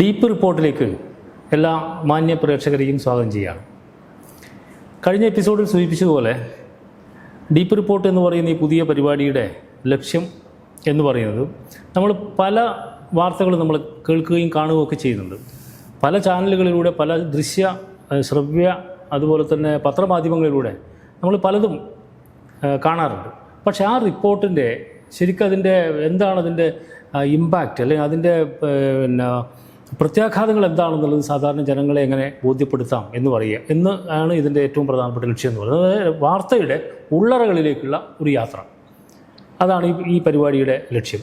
Deep റിപ്പോർട്ടിലേക്ക് എല്ലാ മാന്യ പ്രേക്ഷകരെയും സ്വാഗതം ചെയ്യുകയാണ് കഴിഞ്ഞ എപ്പിസോഡിൽ സൂചിപ്പിച്ചതുപോലെ ഡീപ്പ് റിപ്പോർട്ട് എന്ന് പറയുന്ന ഈ പുതിയ പരിപാടിയുടെ ലക്ഷ്യം എന്ന് പറയുന്നത് നമ്മൾ പല വാർത്തകളും നമ്മൾ കേൾക്കുകയും കാണുകയും ഒക്കെ ചെയ്യുന്നുണ്ട്. പല ചാനലുകളിലൂടെ പല ദൃശ്യ ശ്രവ്യ അതുപോലെ തന്നെ പത്രമാധ്യമങ്ങളിലൂടെ നമ്മൾ പലതും കാണാറുണ്ട്. പക്ഷേ ആ റിപ്പോർട്ടിന്റെ ശരിക്കും അതിന്റെ എന്താണ് അതിന്റെ ഇമ്പാക്റ്റ് അല്ലെങ്കിൽ അതിന്റെ പിന്നെ പ്രത്യാഘാതങ്ങൾ എന്താണെന്നുള്ളത് സാധാരണ ജനങ്ങളെ എങ്ങനെ ബോധ്യപ്പെടുത്താം എന്ന് പറയുക. എന്ന് ആണ് ഇതിന്റെ ഏറ്റവും പ്രധാനപ്പെട്ട ലക്ഷ്യം എന്ന് പറയുന്നത്. വാർത്തയുടെ ഉള്ളറകളിലേക്കുള്ള ഒരു യാത്ര. അതാണ് ഈ ഈ പരിപാടിയുടെ ലക്ഷ്യം.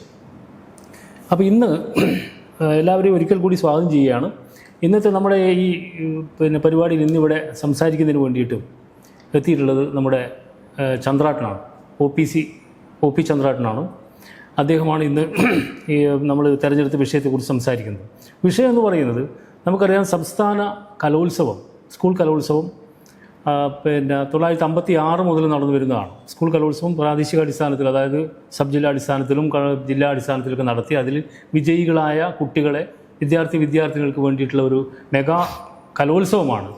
അപ്പോൾ ഇന്ന് എല്ലാവരെയും ഒരിക്കൽ കൂടി സ്വാഗതം ചെയ്യുകയാണ്. ഇന്നത്തെ നമ്മുടെ ഈ പിന്നെ പരിപാടിയിൽ ഇന്നിവിടെ സംസാരിക്കുന്നതിന് വേണ്ടിയിട്ട് എത്തിയിട്ടുള്ളത് നമ്മുടെ ചന്ദ്രാട്ടനാണ്. O P C O P ചന്ദ്രാട്ടനാണ്. അദ്ദേഹമാണ് ഇന്ന് ഈ നമ്മൾ തിരഞ്ഞെടുത്ത വിഷയത്തെക്കുറിച്ച് സംസാരിക്കുന്നത്. വിഷയം എന്ന് പറയുന്നത് നമുക്കറിയാം സംസ്ഥാന കലോത്സവം സ്കൂൾ കലോത്സവം പിന്നെ തൊള്ളായിരത്തി അമ്പത്തി ആറ് മുതൽ നടന്നു വരുന്നതാണ്. സ്കൂൾ കലോത്സവം പ്രാദേശിക അടിസ്ഥാനത്തിൽ അതായത് സബ് ജില്ലാ അടിസ്ഥാനത്തിലും ജില്ലാ അടിസ്ഥാനത്തിലൊക്കെ നടത്തി അതിൽ വിജയികളായ കുട്ടികളെ വിദ്യാർത്ഥി വിദ്യാർത്ഥികൾക്ക് വേണ്ടിയിട്ടുള്ള ഒരു മെഗാ കലോത്സവമാണ്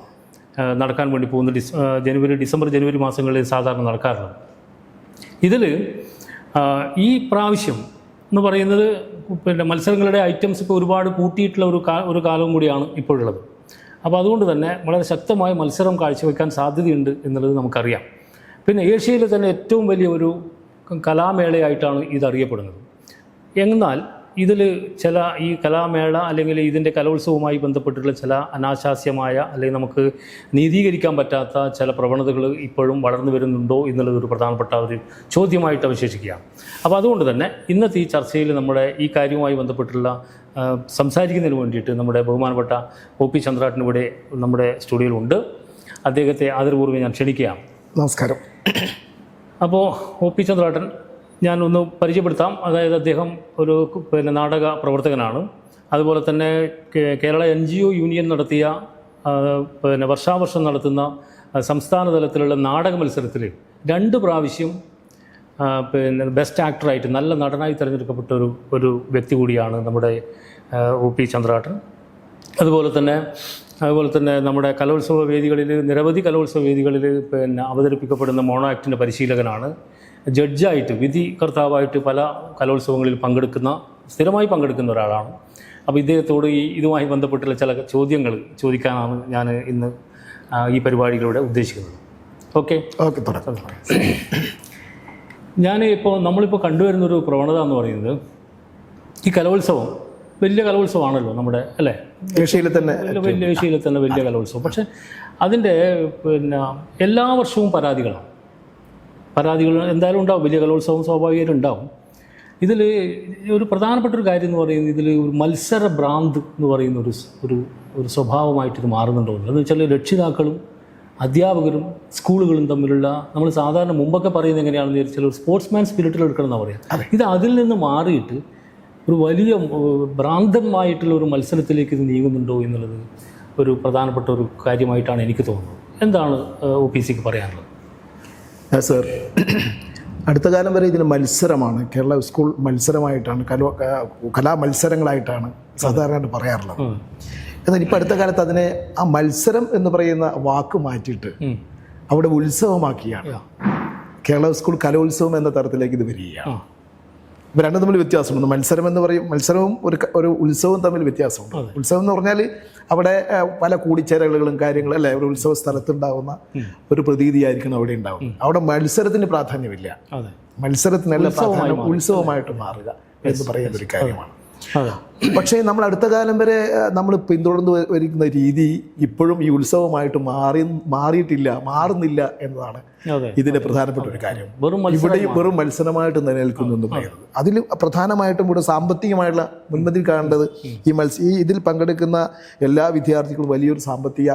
നടക്കാൻ വേണ്ടി പോകുന്ന ഡിസ് ജനുവരി ഡിസംബർ ജനുവരി മാസങ്ങളിൽ സാധാരണ നടക്കാറുള്ളത്. ഇതിൽ ഈ പ്രാവശ്യം എന്ന് പറയുന്നത് പിന്നെ മത്സരങ്ങളുടെ ഐറ്റംസ് ഇപ്പോൾ ഒരുപാട് കൂട്ടിയിട്ടുള്ള ഒരു കാ ഒരു കാലവും കൂടിയാണ് ഇപ്പോഴുള്ളത്. അപ്പോൾ അതുകൊണ്ട് തന്നെ വളരെ ശക്തമായ മത്സരം കാഴ്ചവെക്കാൻ സാധ്യതയുണ്ട് എന്നുള്ളത് നമുക്കറിയാം. പിന്നെ ഏഷ്യയിലെ തന്നെ ഏറ്റവും വലിയ ഒരു കലാമേളയായിട്ടാണ് ഇത് അറിയപ്പെടുന്നത്. എന്നാൽ ഇതിൽ ചില ഈ കലാമേള അല്ലെങ്കിൽ ഇതിന്റെ കലോത്സവവുമായി ബന്ധപ്പെട്ടിട്ടുള്ള ചില അനാശാസ്യമായ അല്ലെങ്കിൽ നമുക്ക് നീതീകരിക്കാൻ പറ്റാത്ത ചില പ്രവണതകൾ ഇപ്പോഴും വളർന്നു വരുന്നുണ്ടോ എന്നുള്ളത് ഒരു പ്രധാനപ്പെട്ട ഒരു ചോദ്യമായിട്ട് അവശേഷിക്കുകയാണ്. അപ്പോൾ അതുകൊണ്ട് തന്നെ ഇന്നത്തെ ഈ ചർച്ചയിൽ നമ്മുടെ ഈ കാര്യവുമായി ബന്ധപ്പെട്ടുള്ള സംസാരിക്കുന്നതിന് വേണ്ടിയിട്ട് നമ്മുടെ ബഹുമാനപ്പെട്ട ഒ പി ചന്ദ്രാട്ടിന് ഇവിടെ നമ്മുടെ സ്റ്റുഡിയോയിലുണ്ട് അദ്ദേഹത്തെ ആദരപൂർവം ഞാൻ ക്ഷണിക്കുകയാണ്. നമസ്കാരം. അപ്പോൾ ഒ പി ചന്ദ്രാട്ടൻ ഞാൻ ഒന്ന് പരിചയപ്പെടുത്താം. അതായത് അദ്ദേഹം ഒരു പിന്നെ നാടക പ്രവർത്തകനാണ്. അതുപോലെ തന്നെ Kerala N G O union നടത്തിയ പിന്നെ വർഷാവർഷം നടത്തുന്ന സംസ്ഥാന തലത്തിലുള്ള നാടക മത്സരത്തിൽ രണ്ട് പ്രാവശ്യം പിന്നെ ബെസ്റ്റ് ആക്ടറായിട്ട് നല്ല നടനായി തിരഞ്ഞെടുക്കപ്പെട്ട ഒരു ഒരു വ്യക്തി കൂടിയാണ് നമ്മുടെ ഒ പി ചന്ദ്രാട്ടൻ അതുപോലെ തന്നെ അതുപോലെ തന്നെ നമ്മുടെ കലോത്സവ വേദികളിൽ നിരവധി കലോത്സവ വേദികളിൽ പിന്നെ അവതരിപ്പിക്കപ്പെടുന്ന മോണോ ആക്ടിന്റെ പരിശീലകനാണ്. ജഡ്ജായിട്ട് വിധി കർത്താവായിട്ട് പല കലോത്സവങ്ങളിൽ പങ്കെടുക്കുന്ന സ്ഥിരമായി പങ്കെടുക്കുന്ന ഒരാളാണ്. അപ്പോൾ ഇദ്ദേഹത്തോട് ഈ ഇതുമായി ബന്ധപ്പെട്ടുള്ള ചില ചോദ്യങ്ങൾ ചോദിക്കാനാണ് ഞാൻ ഇന്ന് ഈ പരിപാടിയിലൂടെ ഉദ്ദേശിക്കുന്നത്. ഓക്കെ? ഓക്കെ തുടക്കം ഞാൻ ഇപ്പോൾ നമ്മളിപ്പോൾ കണ്ടുവരുന്നൊരു പ്രവണത എന്ന് പറയുന്നത് ഈ കലോത്സവം വലിയ കലോത്സവമാണല്ലോ നമ്മുടെ അല്ലേ? ഏഷ്യയിൽ തന്നെ വലിയ- ഏഷ്യയിൽ തന്നെ വലിയ കലോത്സവം. പക്ഷേ അതിന്റെ പിന്നെ എല്ലാ വർഷവും പരാതികളാണ്. പരാതികൾ എന്തായാലും ഉണ്ടാവും. വലിയ കലോത്സവം സ്വാഭാവികമായിട്ടും ഉണ്ടാവും. ഇതിൽ ഒരു പ്രധാനപ്പെട്ട ഒരു കാര്യം എന്ന് പറയുന്നത് ഇതിൽ ഒരു മത്സര ഭ്രാന്ത് എന്ന് പറയുന്ന ഒരു ഒരു ഒരു സ്വഭാവമായിട്ട് ഇത് മാറുന്നുണ്ടോ? എന്ന് വെച്ചാൽ രക്ഷിതാക്കളും അധ്യാപകരും സ്കൂളുകളും തമ്മിലുള്ള നമ്മൾ സാധാരണ മുമ്പൊക്കെ പറയുന്നത് എങ്ങനെയാണെന്ന് വിചാരിച്ചാൽ ഒരു സ്പോർട്സ്മാൻ സ്പിരിറ്റിൽ എടുക്കണമെന്ന് പറയാം. പറയുക ഇത് അതിൽ നിന്ന് മാറിയിട്ട് ഒരു വലിയ ഭ്രാന്തമായിട്ടുള്ള ഒരു മത്സരത്തിലേക്ക് ഇത് നീങ്ങുന്നുണ്ടോ എന്നുള്ളത് ഒരു പ്രധാനപ്പെട്ട ഒരു കാര്യമായിട്ടാണ് എനിക്ക് തോന്നുന്നത്. എന്താണ് ഒ പി സിക്ക് പറയാനുള്ളത്? സർ അടുത്ത കാലം വരെ ഇതിന് മത്സരമാണ് കേരള സ്കൂൾ മത്സരമായിട്ടാണ് കല കലാമത്സരങ്ങളായിട്ടാണ് കലാ മത്സരങ്ങളായിട്ടാണ് സാധാരണയായിട്ട് പറയാറുള്ളത്. എന്നാൽ ഇപ്പം അടുത്ത കാലത്ത് അതിനെ ആ മത്സരം എന്ന് പറയുന്ന വാക്ക് മാറ്റിയിട്ട്. അവിടെ ഉത്സവമാക്കിയാണ് കേരള സ്കൂൾ കലോത്സവം എന്ന തരത്തിലേക്ക് ഇത് വരികയാണ്. ഇപ്പം രണ്ടും തമ്മിൽ വ്യത്യാസമുണ്ട്. മത്സരം എന്ന് പറയും മത്സരവും ഒരു ഒരു ഉത്സവവും തമ്മിൽ വ്യത്യാസമുണ്ട്. ഉത്സവം എന്ന് പറഞ്ഞാൽ അവിടെ പല കൂടിച്ചേരലുകളും കാര്യങ്ങളും അല്ലെ? ഒരു ഉത്സവ സ്ഥലത്തുണ്ടാകുന്ന ഒരു പ്രതീതിയായിരിക്കണം അവിടെ ഉണ്ടാവും അവിടെ മത്സരത്തിന് പ്രാധാന്യമില്ല. മത്സരത്തിനല്ല പ്രാധാന്യം ഉത്സവമായിട്ട് മാറുക എന്ന് പറയുന്ന ഒരു കാര്യമാണ്. പക്ഷേ നമ്മൾ അടുത്ത കാലം വരെ നമ്മൾ പിന്തുടർന്ന് വരുന്ന രീതി ഇപ്പോഴും ഈ ഉത്സവമായിട്ട് മാറി മാറിയിട്ടില്ല മാറുന്നില്ല എന്നതാണ് ഇതിന്റെ പ്രധാനപ്പെട്ട ഒരു കാര്യം. ഇവിടെ വെറും മത്സരമായിട്ട് നിലനിൽക്കുന്നു എന്ന് പറയുന്നത്. അതിൽ പ്രധാനമായിട്ടും ഇവിടെ സാമ്പത്തികമായിട്ടുള്ള മുൻപന്തിൽ കാണേണ്ടത് ഈ മത്സ ഈ ഇതിൽ പങ്കെടുക്കുന്ന എല്ലാ വിദ്യാർത്ഥികളും വലിയൊരു സാമ്പത്തിക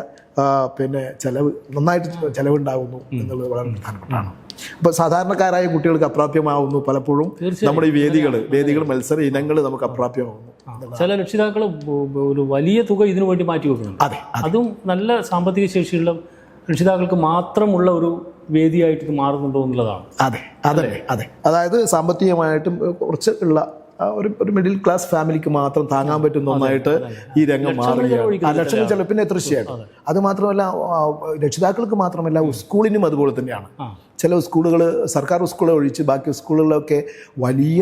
പിന്നെ ചെലവ് നന്നായിട്ട് ചെലവുണ്ടാകുന്നു എന്നുള്ളത് വളരെ പ്രധാനപ്പെട്ടാണ് അപ്പോൾ സാധാരണക്കാരായ കുട്ടികൾക്ക് അപ്രാപ്യമാവുന്നു പലപ്പോഴും നമ്മുടെ ഈ വേദികൾ വേദികൾ മത്സര ഇനങ്ങൾ നമുക്ക് അപ്രാപ്യമാവുന്നു. ചില രക്ഷിതാക്കൾ ഒരു വലിയ തുക ഇതിനു വേണ്ടി മാറ്റി വെക്കുന്നുണ്ട്. അതെ അതും. നല്ല സാമ്പത്തിക ശേഷിയുള്ള രക്ഷിതാക്കൾക്ക് മാത്രമുള്ള ഒരു വേദിയായിട്ട് ഇത് മാറുന്നുണ്ടോ എന്നുള്ളതാണ്. അതെ അതെ അതെ. അതായത് സാമ്പത്തികമായിട്ടും കുറച്ച് ഉള്ള ഒരു ഒരു മിഡിൽ ക്ലാസ് ഫാമിലിക്ക് മാത്രം താങ്ങാൻ പറ്റുന്ന ഒന്നായിട്ട് ഈ രംഗം മാറുകയാണ്. ലക്ഷങ്ങൾ ചിലപ്പോൾ പിന്നെ തീർച്ചയായിട്ടും അത്. മാത്രമല്ല രക്ഷിതാക്കൾക്ക് മാത്രമല്ല സ്കൂളിനും അതുപോലെ തന്നെയാണ്. ചില സ്കൂളുകൾ സർക്കാർ സ്കൂളുകൾ ഒഴിച്ച് ബാക്കി സ്കൂളുകളിലൊക്കെ വലിയ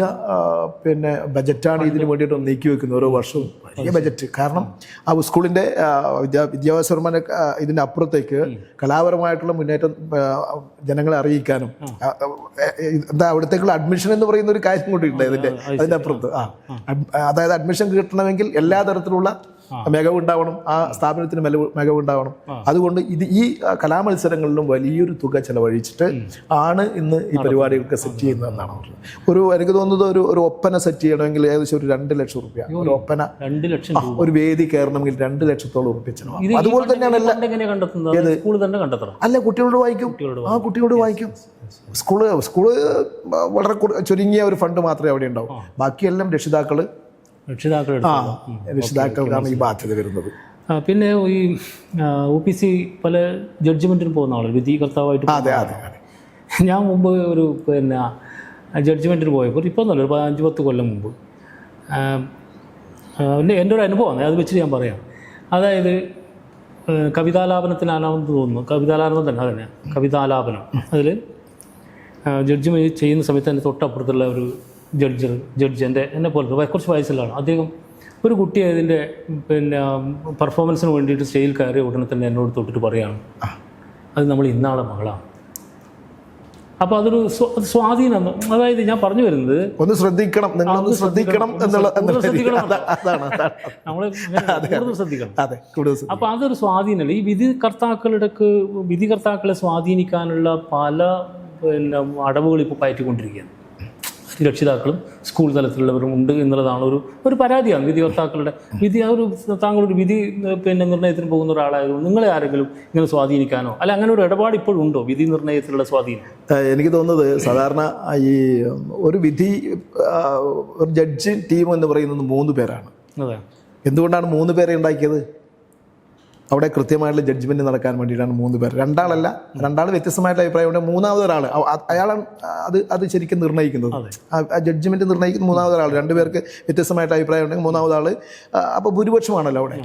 പിന്നെ ബജറ്റാണ് ഇതിന് വേണ്ടിയിട്ട് നീക്കി വെക്കുന്നത് ഓരോ വർഷവും. വലിയ ബജറ്റ്. കാരണം ആ സ്കൂളിന്റെ വിദ്യാഭ്യാസപരമായ ഇതിന്റെ അപ്പുറത്തേക്ക് കലാപരമായിട്ടുള്ള മുന്നേറ്റം ജനങ്ങളെ അറിയിക്കാനും എന്താ അവിടത്തേക്കുള്ള അഡ്മിഷൻ എന്ന് പറയുന്ന ഒരു കാര്യം കൂടി ഉണ്ട് ഇതിന്റെ അതിന്റെ അപ്പുറത്ത്. ആ. അതായത് അഡ്മിഷൻ കിട്ടണമെങ്കിൽ എല്ലാ തരത്തിലുള്ള മികവ് ഉണ്ടാവണം ആ സ്ഥാപനത്തിന് മികവ് ഉണ്ടാവണം അതുകൊണ്ട് ഇത് ഈ കലാമത്സരങ്ങളിലും വലിയൊരു തുക ചെലവഴിച്ചിട്ട് ആണ് ഇന്ന് ഈ പരിപാടികൾക്ക് സെറ്റ് ചെയ്യുന്നതെന്നാണ് എന്നാണ് ഒരു എനിക്ക് തോന്നുന്നത് ഒരു ഒരു ഒപ്പന സെറ്റ് ചെയ്യണമെങ്കിൽ ഏകദേശം ഒരു രണ്ട് ലക്ഷം റുപ്യ ഒരു ഒപ്പന. രണ്ട് ലക്ഷം ഒരു വേദി കയറണമെങ്കിൽ രണ്ട് ലക്ഷത്തോളം റുപ്യ ചെലവാകും. അതുപോലെ തന്നെയാണ് അല്ല കുട്ടികളോട് വായിക്കും. ആ കുട്ടികളോട് വായിക്കും. സ്കൂൾ സ്കൂൾ വളരെ ചുരുങ്ങിയ ഒരു ഫണ്ട് മാത്രമേ അവിടെ ഉണ്ടാവും. ബാക്കിയെല്ലാം രക്ഷിതാക്കൾ രക്ഷിതാക്കൾ ആ എടുത്തോളാം. രക്ഷിതാക്കൾക്കാണ് ഈ ബാധ്യത വരുന്നത്. പിന്നെ ഈ ഒ പി സി പല ജഡ്ജ്മെന്റിന് പോകുന്ന ആളുകൾ വിധികർത്താവായിട്ട് അതെ അതെ അതെ ഞാൻ മുമ്പ് ഒരു പിന്നെ ജഡ്ജ്മെന്റിന് പോയപ്പോൾ ഇപ്പോൾ നല്ല ഒരു പതിനഞ്ച് പത്ത് കൊല്ലം മുമ്പ് എന്റെ എന്റെ ഒരു അനുഭവമാണ്. അത് വെച്ചിട്ട് ഞാൻ പറയാം. അതായത് കവിതാലാപനത്തിനാണെന്ന് തോന്നുന്നു. കവിതാലാപനം തന്നെ അതന്നെ. കവിതാലാപനം. അതിൽ ജഡ്ജ്മെന്റ് ചെയ്യുന്ന സമയത്ത് തന്നെ തൊട്ടപ്പുറത്തുള്ള ഒരു ജഡ്ജ് ജഡ്ജ് എന്റെ എന്നെ പോലത്തെ കുറച്ച് വയസ്സിലാണ് അദ്ദേഹം ഒരു കുട്ടി അതിന്റെ പിന്നെ പെർഫോമൻസിന് വേണ്ടിയിട്ട് സ്റ്റേജിൽ കയറിയ ഉടനെ തന്നെ എന്നോട് തൊട്ടിട്ട് പറയുകയാണ് അത് നമ്മൾ ഇന്നാളെ മകളാണ്. അപ്പോൾ അതൊരു സ്വ- അത് സ്വാധീനം അതായത് ഞാൻ പറഞ്ഞു വരുന്നത് ഒന്ന് ശ്രദ്ധിക്കണം നിങ്ങളൊന്ന് ശ്രദ്ധിക്കണം. എന്നുള്ള ശ്രദ്ധിക്കണം. നമ്മൾ കൂടുതൽ ശ്രദ്ധിക്കണം. അതെ കൂടുതൽ. അപ്പോൾ അതൊരു സ്വാധീനമല്ല. ഈ വിധികർത്താക്കളുടെ വിധികർത്താക്കളെ സ്വാധീനിക്കാനുള്ള പല പിന്നെ അടവുകൾ ഇപ്പോൾ പയറ്റിക്കൊണ്ടിരിക്കുകയാണ്. രക്ഷിതാക്കളും സ്കൂൾ തലത്തിലുള്ളവരും ഉണ്ട് എന്നുള്ളതാണ് ഒരു ഒരു പരാതിയാണ് വിധികർത്താക്കളുടെ വിധി. ആ ഒരു താങ്കളൊരു വിധി പിന്നെ നിർണയത്തിന് പോകുന്ന ഒരാളായതുകൊണ്ട് നിങ്ങളെ ആരെങ്കിലും ഇങ്ങനെ സ്വാധീനിക്കാനോ? അല്ല അങ്ങനെ ഒരു ഇടപാട് ഇപ്പോഴും ഉണ്ടോ വിധി നിർണയത്തിലുള്ള സ്വാധീനം? എനിക്ക് തോന്നുന്നത് സാധാരണ ഈ ഒരു വിധി ഒരു ജഡ്ജ് ടീം എന്ന് പറയുന്നത് മൂന്ന് പേരാണ്. അതെ. എന്തുകൊണ്ടാണ് മൂന്ന് പേരെ ഉണ്ടാക്കിയത്? അവിടെ കൃത്യമായിട്ടുള്ള ജഡ്ജ്മെന്റ് നടക്കാൻ വേണ്ടിയിട്ടാണ് മൂന്ന് പേർ. രണ്ടാളല്ല രണ്ടാൾ വ്യത്യസ്തമായിട്ടുള്ള അഭിപ്രായമുണ്ട് മൂന്നാമത് ഒരാൾ അയാളാണ് അത് അത് ശരിക്കും നിർണയിക്കുന്നത് ആ ജഡ്ജ്മെന്റ് നിർണയിക്കുന്ന മൂന്നാമത് ഒരാൾ രണ്ടുപേർക്ക് വ്യത്യസ്തമായിട്ട് അഭിപ്രായം ഉണ്ടെങ്കിൽ മൂന്നാമത് ആൾ അപ്പോൾ ഭൂരിപക്ഷമാണല്ലോ അവിടെ.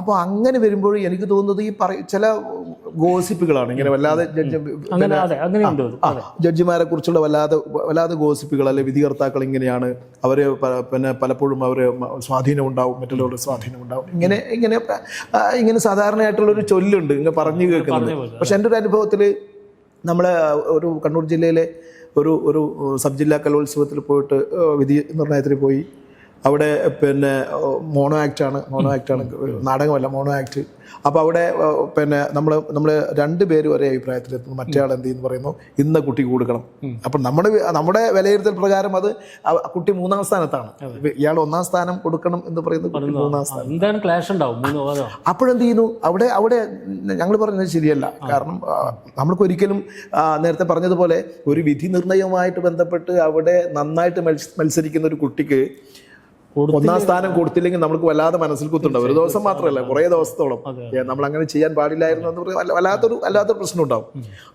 അപ്പോൾ അങ്ങനെ വരുമ്പോൾ എനിക്ക് തോന്നുന്നത് ഈ പറ ചില ഗോസിപ്പുകളാണ് ഇങ്ങനെ വല്ലാതെ ജഡ്ജ് ജഡ്ജിമാരെ കുറിച്ചുള്ള വല്ലാതെ വല്ലാതെ ഗോസിപ്പുകൾ അല്ലെ വിധികർത്താക്കൾ ഇങ്ങനെയാണ്. അവർ പിന്നെ പലപ്പോഴും അവർ സ്വാധീനം ഉണ്ടാവും മറ്റുള്ളവരുടെ സ്വാധീനം ഉണ്ടാവും. ഇങ്ങനെ ഇങ്ങനെ ഇങ്ങനെ ഇങ്ങനെ സാധാരണയായിട്ടുള്ള ഒരു ചൊല്ലുണ്ട് ഇങ്ങനെ പറഞ്ഞു കേൾക്കുന്നത്. പക്ഷെ എന്റെ ഒരു അനുഭവത്തിൽ നമ്മൾ ഒരു കണ്ണൂർ ജില്ലയിലെ ഒരു ഒരു സബ് ജില്ലാ കലോത്സവത്തിൽ പോയിട്ട് വിധി നിർണയത്തിന് പോയി. അവിടെ പിന്നെ മോണോ ആക്റ്റാണ് മോണോ ആക്റ്റാണ് നാടകമല്ല മോണോ ആക്ട്. അപ്പോൾ അവിടെ പിന്നെ നമ്മൾ നമ്മൾ രണ്ട് പേര് ഒരേ അഭിപ്രായത്തിലെത്തുന്നു. മറ്റേ ആൾ എന്ത് ചെയ്യുന്നു പറയുന്നു? ഇന്ന കുട്ടി കൊടുക്കണം. അപ്പം നമ്മുടെ നമ്മുടെ വിലയിരുത്തൽ പ്രകാരം അത് കുട്ടി മൂന്നാം സ്ഥാനത്താണ്. ഇയാൾ ഒന്നാം സ്ഥാനം കൊടുക്കണം എന്ന് പറയുന്നത് കുട്ടി മൂന്നാം സ്ഥാനം. എന്താണ് ക്ലാഷ് ഉണ്ടാവും? അപ്പോഴെന്ത് ചെയ്യുന്നു? അവിടെ അവിടെ ഞങ്ങൾ പറഞ്ഞത് ശരിയല്ല. കാരണം നമ്മൾക്കൊരിക്കലും നമ്മൾക്ക് ഒരിക്കലും നേരത്തെ പറഞ്ഞതുപോലെ ഒരു വിധി നിർണയവുമായിട്ട് ബന്ധപ്പെട്ട് അവിടെ നന്നായിട്ട് മത്സരിക്കുന്ന ഒരു കുട്ടിക്ക് ഒന്നാം സ്ഥാനം കൊടുത്തില്ലെങ്കിൽ നമുക്ക് വല്ലാതെ മനസ്സിൽ കുത്തുണ്ടാവും ഒരു ദിവസം മാത്രമല്ല കുറേ ദിവസത്തോളം. നമ്മൾ അങ്ങനെ ചെയ്യാൻ പാടില്ലായിരുന്നു എന്ന് പറയുന്നത് വല്ല- വല്ലാത്തൊരു വല്ലാത്തൊരു പ്രശ്നം ഉണ്ടാവും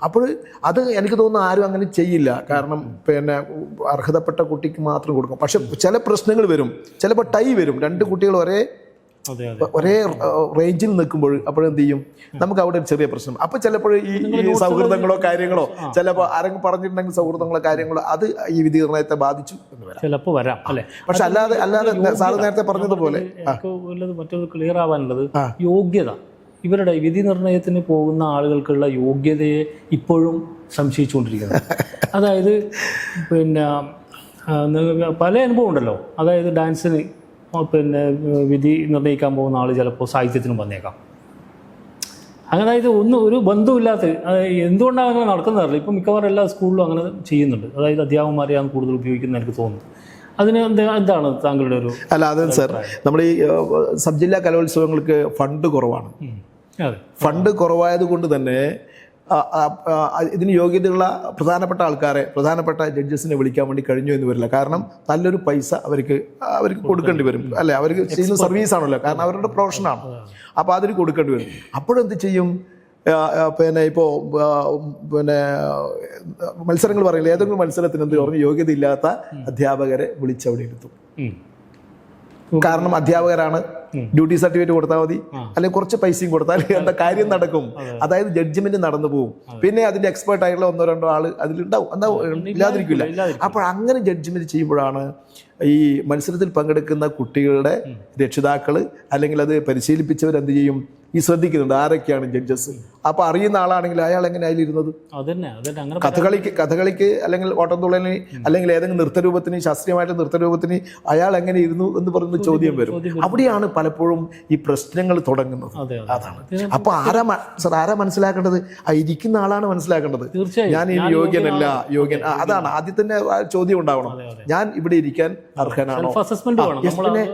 അപ്പോൾ അത് എനിക്ക് തോന്നുന്നു ആരും അങ്ങനെ ചെയ്യില്ല. കാരണം പിന്നെ അർഹതപ്പെട്ട കുട്ടിക്ക് മാത്രം കൊടുക്കും. പക്ഷെ ചില പ്രശ്നങ്ങൾ വരും. ചിലപ്പോൾ ടൈ വരും. രണ്ട് കുട്ടികൾ ഒരേ ഒരേ റേഞ്ചിൽ നിൽക്കുമ്പോൾ അപ്പോഴെന്ത് ചെയ്യും നമുക്ക് അവിടെ ഒരു ചെറിയ പ്രശ്നം. അപ്പൊ ചിലപ്പോൾ ഈ സൗഹൃദങ്ങളോ കാര്യങ്ങളോ ചിലപ്പോൾ ആരെങ്കിലും പറഞ്ഞിട്ടുണ്ടെങ്കിൽ സൗഹൃദങ്ങളോ കാര്യങ്ങളോ അത് ഈ വിധി നിർണയത്തെ ബാധിച്ചു എന്ന് വരാം. ചിലപ്പോൾ വരാം അല്ലേ? പക്ഷെ അല്ലാതെ അല്ലാതെ സാറ് നേരത്തെ പറഞ്ഞതുപോലെ മറ്റൊന്ന് മറ്റൊരു ക്ലിയർ ആവാനുള്ളത് യോഗ്യത. ഇവരുടെ വിധി നിർണയത്തിന് പോകുന്ന ആളുകൾക്കുള്ള യോഗ്യതയെ ഇപ്പോഴും സംശയിച്ചുകൊണ്ടിരിക്കുന്നത് അതായത് പിന്നെ പല അനുഭവം ഉണ്ടല്ലോ. അതായത് ഡാൻസിന് പിന്നെ വിധി നിർണയിക്കാൻ പോകുന്ന ആൾ ചിലപ്പോൾ സാഹിത്യത്തിനും വന്നേക്കാം. അങ്ങനെ അതായത് ഒന്നും ഒരു ബന്ധമില്ലാത്ത എന്തുകൊണ്ടാണ് അങ്ങനെ നടക്കുന്നതറിയില്ല ഇപ്പം മിക്കവാറും എല്ലാ സ്കൂളിലും അങ്ങനെ ചെയ്യുന്നുണ്ട്. അതായത് അധ്യാപകന്മാരെയാണ് കൂടുതൽ ഉപയോഗിക്കുന്നത് എനിക്ക് തോന്നുന്നു. അതിന് എന്താ എന്താണ് താങ്കളുടെ ഒരു അല്ല അത് സർ നമ്മൾ ഈ സബ്ജില്ലാ സബ് ജില്ലാ കലോത്സവങ്ങൾക്ക് ഫണ്ട് കുറവാണ്. ഫണ്ട് കുറവായത് കൊണ്ട് തന്നെ ഇതിന് യോഗ്യതയുള്ള പ്രധാനപ്പെട്ട ആൾക്കാരെ പ്രധാനപ്പെട്ട ജഡ്ജസിനെ വിളിക്കാൻ വേണ്ടി കഴിഞ്ഞു എന്ന് വരില്ല. കാരണം നല്ലൊരു പൈസ അവർക്ക് അവർക്ക് കൊടുക്കേണ്ടി വരും. അല്ലെ? അവർക്ക് ചെയ്യുന്ന സർവീസ് ആണല്ലോ. കാരണം അവരുടെ പ്രൊഫഷനാണ് അപ്പോൾ അതിന് കൊടുക്കേണ്ടി വരും. അപ്പോഴെന്ത് ചെയ്യും? പിന്നെ ഇപ്പോൾ പിന്നെ മത്സരങ്ങൾ പറയില്ല? ഏതെങ്കിലും മത്സരത്തിന് എന്ത് പറഞ്ഞു യോഗ്യതയില്ലാത്ത അധ്യാപകരെ വിളിച്ചവിടെ ഇരുത്തും. ഉം. കാരണം അധ്യാപകരാണ്. ഡ്യൂട്ടി സർട്ടിഫിക്കറ്റ് കൊടുത്താൽ മതി. അല്ലെങ്കിൽ കുറച്ച് പൈസയും കൊടുത്താൽ എന്താ കാര്യം നടക്കും. അതായത് ജഡ്ജ്മെന്റ് നടന്നു പോകും. പിന്നെ അതിന്റെ എക്സ്പേർട്ട് ആയിട്ടുള്ള ഒന്നോ രണ്ടോ ആൾ അതിലുണ്ടാവും. എന്താ ഇല്ലാതിരിക്കില്ല. അപ്പോൾ അങ്ങനെ ജഡ്ജ്മെന്റ് ചെയ്യുമ്പോഴാണ് ഈ മത്സരത്തിൽ പങ്കെടുക്കുന്ന കുട്ടികളുടെ രക്ഷിതാക്കൾ അല്ലെങ്കിൽ അത് പരിശീലിപ്പിച്ചവർ എന്ത് ചെയ്യും? ഈ ശ്രദ്ധിക്കുന്നുണ്ട്. ആരൊക്കെയാണ് ജഡ്ജസ് അപ്പൊ അറിയുന്ന ആളാണെങ്കിൽ അയാൾ എങ്ങനെ അതിലിരുന്നത്? കഥകളിക്ക് കഥകളിക്ക് അല്ലെങ്കിൽ ഓട്ടംതുള്ളലിന് അല്ലെങ്കിൽ ഏതെങ്കിലും നൃത്തരൂപത്തിന് ശാസ്ത്രീയമായിട്ട് നൃത്തരൂപത്തിന് അയാൾ എങ്ങനെ ഇരുന്നു എന്ന് പറയുന്ന ചോദ്യം വരും. അവിടെയാണ് പലപ്പോഴും ഈ പ്രശ്നങ്ങൾ തുടങ്ങുന്നത്. അതെ അതെ. അതാണ്. അപ്പൊ ആരാ സർ ആരാ മനസ്സിലാക്കേണ്ടത്? ആ ഇരിക്കുന്ന ആളാണ് മനസ്സിലാക്കേണ്ടത്. ഞാൻ ഇനി യോഗ്യനല്ല യോഗ്യൻ. അതാണ് ആദ്യം തന്നെ ചോദ്യം ഉണ്ടാവണം. ഞാൻ ഇവിടെ ഇരിക്കാൻ അർഹനാണോ? പിന്നെ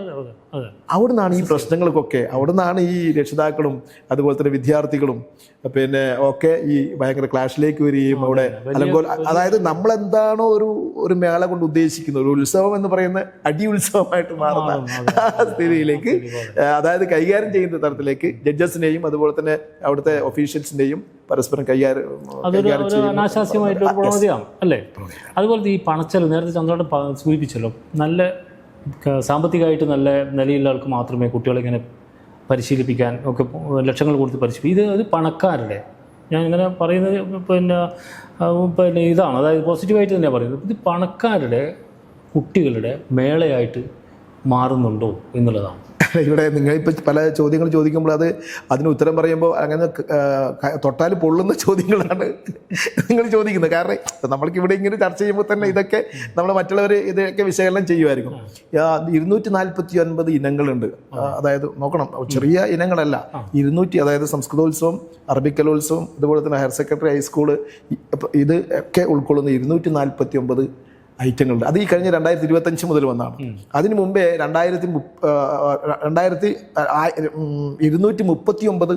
അവിടുന്നാണ് ഈ പ്രശ്നങ്ങൾക്കൊക്കെ അവിടുന്നാണ് ഈ രക്ഷിതാക്കളും അതുപോലെ തന്നെ വിദ്യാർത്ഥികളും പിന്നെ ഒക്കെ ഈ ഭയങ്കര ക്ലാഷിലേക്ക് വരികയും അവിടെ അല്ലെങ്കിൽ അതായത് നമ്മൾ എന്താണോ ഒരു ഒരു മേള കൊണ്ട് ഉദ്ദേശിക്കുന്നത് ഒരു ഉത്സവം എന്ന് പറയുന്ന അടി ഉത്സവമായിട്ട് മാറുന്ന സ്ഥിതിയിലേക്ക് അതായത് കൈകാര്യം ചെയ്യുന്ന തരത്തിലേക്ക് ജഡ്ജസിനെയും അതുപോലെ തന്നെ അവിടുത്തെ ഒഫീഷ്യൽസിന്റെയും പരസ്പരം കൈകാര്യം അനാശാസ്യമായിട്ടുള്ള പ്രവണതയാണ് അല്ലേ? അതുപോലെ ഈ പണച്ചെലവ് നേരത്തെ ചന്ദ്രോട് സൂചിപ്പിച്ചല്ലോ നല്ല സാമ്പത്തികമായിട്ട് നല്ല നിലയുള്ള ആൾക്ക് മാത്രമേ കുട്ടികളെ ഇങ്ങനെ പരിശീലിപ്പിക്കാൻ ഒക്കെ ലക്ഷങ്ങൾ കൊടുത്ത് പരിശീലിപ്പിക്കും ഇത് അത് പണക്കാരുടെ. ഞാൻ ഇങ്ങനെ പറയുന്നത് പിന്നെ പിന്നെ ഇതാണ്. അതായത് പോസിറ്റീവായിട്ട് തന്നെയാണ് പറയുന്നത്. ഇത് പണക്കാരുടെ കുട്ടികളുടെ മേളയായിട്ട് മാറുന്നുണ്ടോ എന്നുള്ളതാണ്. ഇവിടെ നിങ്ങളിപ്പോൾ പല ചോദ്യങ്ങൾ ചോദിക്കുമ്പോൾ അത് അതിന് ഉത്തരം പറയുമ്പോൾ അങ്ങനെ തൊട്ടാൽ പൊള്ളുന്ന ചോദ്യങ്ങളാണ് നിങ്ങൾ ചോദിക്കുന്നത്. കാരണം നമ്മൾക്ക് ഇവിടെ ഇങ്ങനെ ചർച്ച ചെയ്യുമ്പോൾ തന്നെ ഇതൊക്കെ നമ്മൾ മറ്റുള്ളവർ ഇതൊക്കെ വിശകലനം ചെയ്യുമായിരിക്കും. ഇരുന്നൂറ്റി നാൽപ്പത്തി ഒൻപത് ഇനങ്ങളുണ്ട് അതായത് നോക്കണം ചെറിയ ഇനങ്ങളല്ല. ഇരുന്നൂറ്റി അതായത് സംസ്കൃതോത്സവം അറബിക്കലോത്സവം അതുപോലെ തന്നെ ഹയർ സെക്കൻഡറി ഹൈസ്കൂൾ ഇത് ഒക്കെ ഉൾക്കൊള്ളുന്ന ഇരുന്നൂറ്റി നാൽപ്പത്തി ഒമ്പത് ഐറ്റങ്ങളുണ്ട് അത് ഈ കഴിഞ്ഞ രണ്ടായിരത്തി ഇരുപത്തഞ്ച് മുതൽ വന്നാണ്. അതിന് മുമ്പേ രണ്ടായിരത്തി രണ്ടായിരത്തി ഇരുന്നൂറ്റി മുപ്പത്തി ഒമ്പത്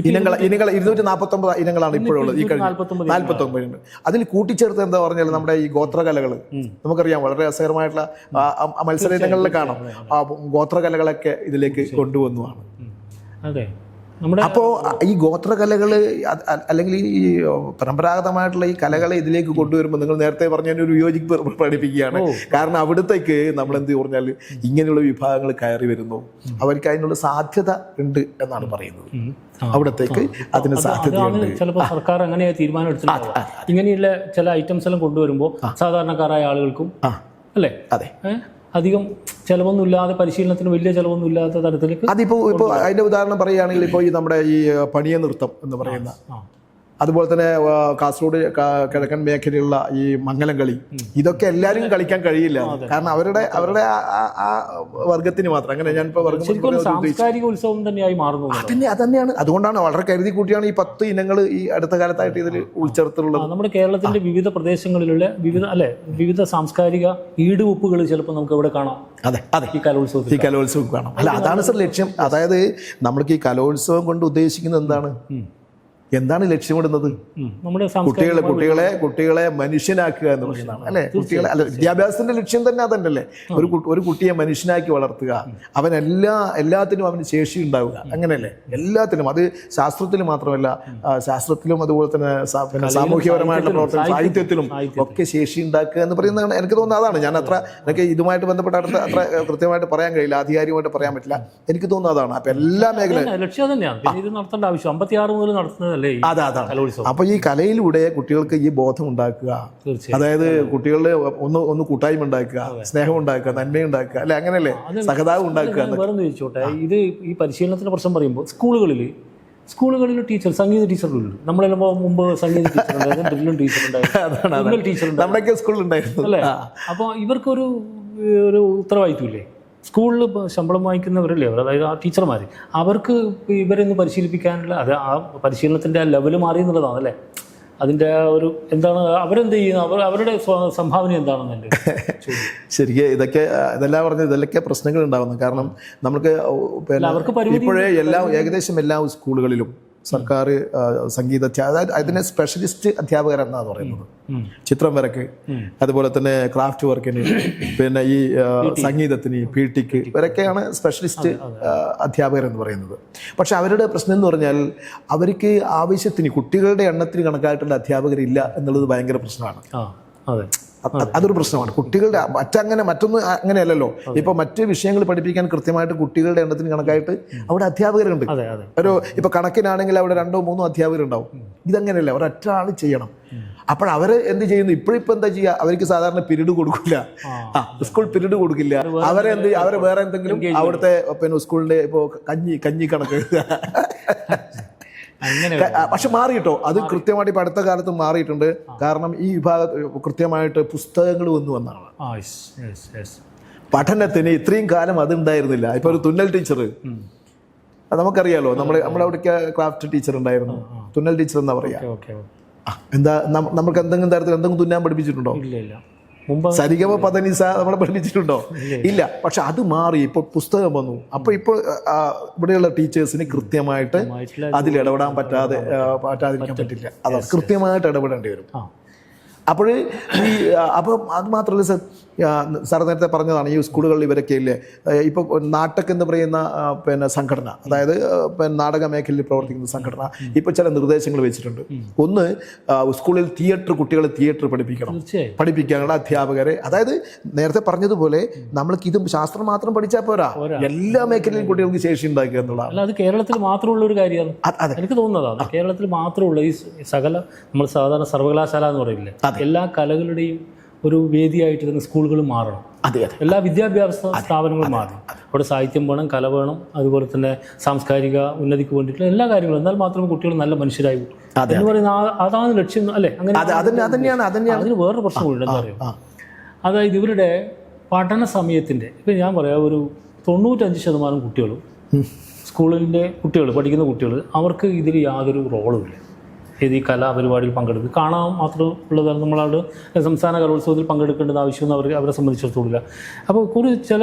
ഇനങ്ങൾ ഇനങ്ങൾ ഇരുന്നൂറ്റി നാൽപ്പത്തി ഒമ്പത് ഇനങ്ങളാണ് ഇപ്പോഴുള്ളത് ഈ കഴിഞ്ഞ നാൽപ്പത്തൊമ്പത് നാൽപ്പത്തി ഒമ്പത് അതിൽ കൂട്ടിച്ചേർത്ത് എന്താ പറഞ്ഞാൽ നമ്മുടെ ഈ ഗോത്രകലകൾ നമുക്കറിയാം വളരെ രസകരമായിട്ടുള്ള മത്സര ഇനങ്ങളിൽ കാണാം. ആ ഗോത്രകലകളൊക്കെ ഇതിലേക്ക് കൊണ്ടുവന്നുമാണ് ഉം. അതെ. അപ്പോൾ ഈ ഗോത്രകലകൾ അല്ലെങ്കിൽ ഈ പരമ്പരാഗതമായിട്ടുള്ള ഈ കലകളെ ഇതിലേക്ക് കൊണ്ടുവരുമ്പോൾ നിങ്ങൾ നേരത്തെ പറഞ്ഞ ഒരു വിയോജിപ്പ് പഠിപ്പിക്കുകയാണ്. കാരണം അവിടത്തേക്ക് നമ്മൾ എന്ത് പറഞ്ഞാൽ ഇങ്ങനെയുള്ള വിഭാഗങ്ങൾ കയറി വരുന്നു. അവർക്ക് അതിനുള്ള സാധ്യത ഉണ്ട് എന്നാണ് പറയുന്നത്. അവിടത്തേക്ക് അതിന് സാധ്യത സാധ്യതയുണ്ട്. ചിലപ്പോൾ സർക്കാർ അങ്ങനെ തീരുമാനം എടുത്തിട്ടുണ്ട് ഇങ്ങനെയുള്ള ചില ഐറ്റംസ് എല്ലാം കൊണ്ടുവരുമ്പോൾ സാധാരണക്കാരായ ആളുകൾക്കും അല്ലേ? അതെ? അധികം ചിലവൊന്നുമില്ലാതെ പരിശീലനത്തിന് വലിയ ചിലവൊന്നും ഇല്ലാത്ത തരത്തിലേക്ക് അതിപ്പോ ഇപ്പോൾ അതിന്റെ ഉദാഹരണം പറയുകയാണെങ്കിൽ ഇപ്പോൾ ഈ നമ്മുടെ ഈ പണിയ നൃത്തം എന്ന് പറയുന്ന. അതുപോലെ തന്നെ കാസർഗോഡ് കിഴക്കൻ മേഖലയിലുള്ള ഈ മംഗലം കളി ഇതൊക്കെ എല്ലാവരും കളിക്കാൻ കഴിയില്ല. കാരണം അവരുടെ അവരുടെ ആ- വർഗത്തിന് മാത്രം. അങ്ങനെ ഞാൻ ഇപ്പോൾ സാംസ്കാരിക ഉത്സവം തന്നെയായി മാറുന്നു. പിന്നെ അത് തന്നെയാണ് അതുകൊണ്ടാണ് വളരെ കരുതി കൂട്ടിയാണ് ഈ പത്ത് ഇനങ്ങൾ ഈ അടുത്ത കാലത്തായിട്ട് ഇതിൽ ഉൾച്ചേർത്തുള്ളത് നമ്മുടെ കേരളത്തിന്റെ വിവിധ പ്രദേശങ്ങളിലുള്ള വിവിധ അല്ലെ വിവിധ സാംസ്കാരിക ഈടുവെപ്പുകൾ ചിലപ്പോൾ നമുക്ക് ഇവിടെ കാണാം. അതെ അതെ. ഈ കലോത്സവം ഈ കലോത്സവം കാണാം. അല്ല അതാണ് സർ ലക്ഷ്യം. അതായത് നമ്മൾക്ക് ഈ കലോത്സവം കൊണ്ട് ഉദ്ദേശിക്കുന്നത് എന്താണ്? എന്താണ് ലക്ഷ്യമിടുന്നത് കുട്ടികളെ കുട്ടികളെ കുട്ടികളെ മനുഷ്യനാക്കുക എന്ന് പറയുന്നതാണ് അല്ലെ? കുട്ടികളെ അല്ല വിദ്യാഭ്യാസത്തിന്റെ ലക്ഷ്യം തന്നെ അതന്നല്ലേ ഒരു ഒരു കുട്ടിയെ മനുഷ്യനാക്കി വളർത്തുക. അവൻ എല്ലാ എല്ലാത്തിനും അവന് ശേഷി ഉണ്ടാവുക. അങ്ങനെയല്ലേ? എല്ലാത്തിനും അത് ശാസ്ത്രത്തിൽ മാത്രമല്ല ശാസ്ത്രത്തിലും അതുപോലെ തന്നെ പിന്നെ സാമൂഹ്യപരമായിട്ടുള്ള പ്രവർത്തനം സാഹിത്യത്തിലും ഒക്കെ ശേഷി ഉണ്ടാക്കുക എന്ന് പറയുന്നതാണ് എനിക്ക് തോന്നുന്നത്. അതാണ്. ഞാൻ അത്ര എനിക്ക് ഇതുമായിട്ട് ബന്ധപ്പെട്ട അടുത്ത അത്ര കൃത്യമായിട്ട് പറയാൻ കഴിയില്ല. ആധികാരികമായിട്ട് പറയാൻ പറ്റില്ല. എനിക്ക് തോന്നുന്നത് അതാണ്. അപ്പൊ എല്ലാ മേഖലയും ലക്ഷ്യം തന്നെയാണ് നടത്തേണ്ട ആവശ്യം. അമ്പത്തിയാറ് മുതൽ നടത്തുന്നതല്ലേ ഈ അതെ അപ്പൊ ഈ കലയിലൂടെ കുട്ടികൾക്ക് ഈ ബോധം ഉണ്ടാക്കുക അതായത് കുട്ടികളുടെ ഒന്ന് ഒന്ന് കൂട്ടായ്മ ഉണ്ടാക്കുക സ്നേഹം ഉണ്ടാക്കുക നന്മ ഉണ്ടാക്കുക അല്ലെ? അങ്ങനെയല്ലേ? സഹതാവ് ഉണ്ടാക്കുക വേറെ ചോദിച്ചോട്ടെ. ഇത് ഈ പരിശീലനത്തിന്റെ പ്രശ്നം പറയുമ്പോൾ സ്കൂളുകളിൽ സ്കൂളുകളിൽ ടീച്ചർ സംഗീത ടീച്ചറുകളുണ്ട്. നമ്മളെല്ലാം മുമ്പ് സംഗീത ടീച്ചർ ഉണ്ടായിരുന്നു ഡ്രില്ലും ടീച്ചർ ഉണ്ടായിരുന്നു ടീച്ചർ ഉണ്ടായിരുന്നു അല്ലേ? അപ്പോൾ ഇവർക്കൊരു ഒരു ഉത്തരവാദിത്വമില്ലേ സ്കൂളിൽ ശമ്പളം വാങ്ങിക്കുന്നവരല്ലേ അവർ? അതായത് ആ ടീച്ചർമാർ അവർക്ക് ഇവരൊന്ന് പരിശീലിപ്പിക്കാനുള്ള അത് ആ പരിശീലനത്തിന്റെ ആ ലെവൽ മാറി എന്നുള്ളതാണ് അല്ലേ? അതിന്റെ ഒരു എന്താണ് അവരെന്ത് ചെയ്യുന്നു? അവർ അവരുടെ സംഭാവന എന്താണെന്ന് ശരിക്കും ഇതൊക്കെ ഇതെല്ലാം പറഞ്ഞു ഇതിലൊക്കെ പ്രശ്നങ്ങൾ ഉണ്ടാകുന്നു കാരണം നമുക്ക് അവർക്ക് ഇപ്പോഴേ എല്ലാ ഏകദേശം എല്ലാ സ്കൂളുകളിലും സർക്കാർ സംഗീത അതിനെ സ്പെഷ്യലിസ്റ്റ് അധ്യാപകർ എന്നാണ് പറയുന്നത്. ചിത്രം വരക്ക് അതുപോലെ തന്നെ ക്രാഫ്റ്റ് വർക്കിന് പിന്നെ ഈ സംഗീതത്തിന് പി ടിക്ക് ഇവരൊക്കെയാണ് സ്പെഷ്യലിസ്റ്റ് എന്ന് പറയുന്നത്. പക്ഷെ അവരുടെ പ്രശ്നം എന്ന് പറഞ്ഞാൽ അവർക്ക് ആവശ്യത്തിന് കുട്ടികളുടെ എണ്ണത്തിന് കണക്കായിട്ടുള്ള അധ്യാപകരില്ല എന്നുള്ളത് ഭയങ്കര പ്രശ്നമാണ്. അതൊരു പ്രശ്നമാണ്. കുട്ടികളുടെ മറ്റങ്ങനെ മറ്റൊന്നും അങ്ങനെയല്ലല്ലോ. ഇപ്പൊ മറ്റ് വിഷയങ്ങൾ പഠിപ്പിക്കാൻ കൃത്യമായിട്ട് കുട്ടികളുടെ എണ്ണത്തിന് കണക്കായിട്ട് അവിടെ അധ്യാപകരുണ്ട്. ഒരു ഇപ്പൊ കണക്കിനാണെങ്കിൽ അവിടെ രണ്ടോ മൂന്നോ അധ്യാപകരുണ്ടാവും. ഇതങ്ങനെയല്ല. ഒരൊറ്റ ആൾ ചെയ്യണം അപ്പോൾ അവർ എന്ത് ചെയ്യുന്നു? ഇപ്പോഴിപ്പോ എന്താ ചെയ്യുക അവർക്ക് സാധാരണ പിരീഡ് കൊടുക്കില്ല സ്കൂൾ പിരീഡ് കൊടുക്കില്ല. അവരെ എന്ത് അവരെ വേറെ എന്തെങ്കിലും അവിടുത്തെ പിന്നെ സ്കൂളിന്റെ ഇപ്പോ കഞ്ഞി കഞ്ഞി കണക്ക് പക്ഷെ മാറിയിട്ടോ? അത് കൃത്യമായിട്ട് ഇപ്പൊ അടുത്ത കാലത്ത് മാറിയിട്ടുണ്ട്. കാരണം ഈ വിഭാഗ കൃത്യമായിട്ട് പുസ്തകങ്ങൾ വന്നു വന്നാണ് പഠനത്തിന് ഇത്രയും കാലം അതുണ്ടായിരുന്നില്ല. ഇപ്പൊ ഒരു തുന്നൽ ടീച്ചർ നമുക്കറിയാലോ നമ്മൾ നമ്മുടെ അവിടേക്ക് ക്രാഫ്റ്റ് ടീച്ചർ ഉണ്ടായിരുന്നു. തുന്നൽ ടീച്ചർ എന്താ പറയാ. എന്താ നമുക്ക് എന്തെങ്കിലും തരത്തിൽ എന്തെങ്കിലും തുന്നാൻ പഠിപ്പിച്ചിട്ടുണ്ടോ? ഇല്ല. സരിഗമ പതനിസ നമ്മളെ പഠിപ്പിച്ചിട്ടുണ്ടോ? ഇല്ല പക്ഷെ അത് മാറി. ഇപ്പൊ പുസ്തകം വന്നു. അപ്പൊ ഇപ്പോൾ ഇവിടെയുള്ള ടീച്ചേഴ്സിന് കൃത്യമായിട്ട് അതിൽ ഇടപെടാൻ പറ്റാതെ പറ്റാതിരിക്കാൻ പറ്റില്ല. അതാണ് കൃത്യമായിട്ട് ഇടപെടേണ്ടി വരും. അപ്പോഴേ അപ്പോൾ ഈ അപ്പം അത് മാത്രമല്ല സർ. സാർ നേരത്തെ പറഞ്ഞതാണ് ഈ സ്കൂളുകളിൽ ഇവരൊക്കെ ഇല്ലേ? ഇപ്പോൾ നാട്ടക് എന്ന് പറയുന്ന പിന്നെ സംഘടന അതായത് പിന്നെ നാടക മേഖലയിൽ പ്രവർത്തിക്കുന്ന സംഘടന ഇപ്പോൾ ചില നിർദ്ദേശങ്ങൾ വെച്ചിട്ടുണ്ട്. ഒന്ന് സ്കൂളിൽ തിയേറ്റർ കുട്ടികളെ തിയേറ്റർ പഠിപ്പിക്കണം. പഠിപ്പിക്കാനുള്ള അധ്യാപകരെ. അതായത് നേരത്തെ പറഞ്ഞതുപോലെ നമ്മൾക്ക് ഇത് ശാസ്ത്രം മാത്രം പഠിച്ചാൽ പോരാ. എല്ലാ മേഖലയിലും കുട്ടികൾക്ക് ശേഷി ഉണ്ടാക്കുക എന്നുള്ളതാണ്. അത് കേരളത്തിൽ മാത്രമുള്ള ഒരു കാര്യമാണ് എനിക്ക് തോന്നുന്നതാണ് കേരളത്തിൽ മാത്രമുള്ള ഈ സകല നമ്മൾ സാധാരണ സർവകലാശാല എന്ന് പറയില്ലേ? എല്ലാ കലകളുടെയും ഒരു വേദിയായിട്ട് തന്നെ സ്കൂളുകൾ മാറണം. അതെ അതെ. എല്ലാ വിദ്യാഭ്യാസ സ്ഥാപനങ്ങളും മാറണം അവിടെ സാഹിത്യം വേണം കല വേണം അതുപോലെ തന്നെ സാംസ്കാരിക ഉന്നതിക്ക് വേണ്ടിയിട്ടുള്ള എല്ലാ കാര്യങ്ങളും. എന്നാൽ മാത്രമേ കുട്ടികൾ നല്ല മനുഷ്യരായി എന്ന് പറയുന്ന അതാണ് ലക്ഷ്യം അല്ലെ? അങ്ങനെ അതിന് വേറൊരു പ്രശ്നമുണ്ട് എന്താ പറയുക അതായത് ഇവരുടെ പഠന സമയത്തിന്റെ ഇപ്പം ഞാൻ പറയാം ഒരു തൊണ്ണൂറ്റഞ്ച് ശതമാനം കുട്ടികളും സ്കൂളിന്റെ കുട്ടികൾ പഠിക്കുന്ന കുട്ടികൾ അവർക്ക് ഇതിൽ യാതൊരു റോളും ഇല്ല. ഏത് ഈ കലാപരിപാടിയിൽ പങ്കെടുക്കുക കാണാൻ മാത്രം ഉള്ളതാണ് നമ്മളവിടെ സംസ്ഥാന കലോത്സവത്തിൽ പങ്കെടുക്കേണ്ടത് ആവശ്യമൊന്നും അവർ അവരെ സംബന്ധിച്ചിടത്തോളില്ല. അപ്പോൾ ഒരു ചില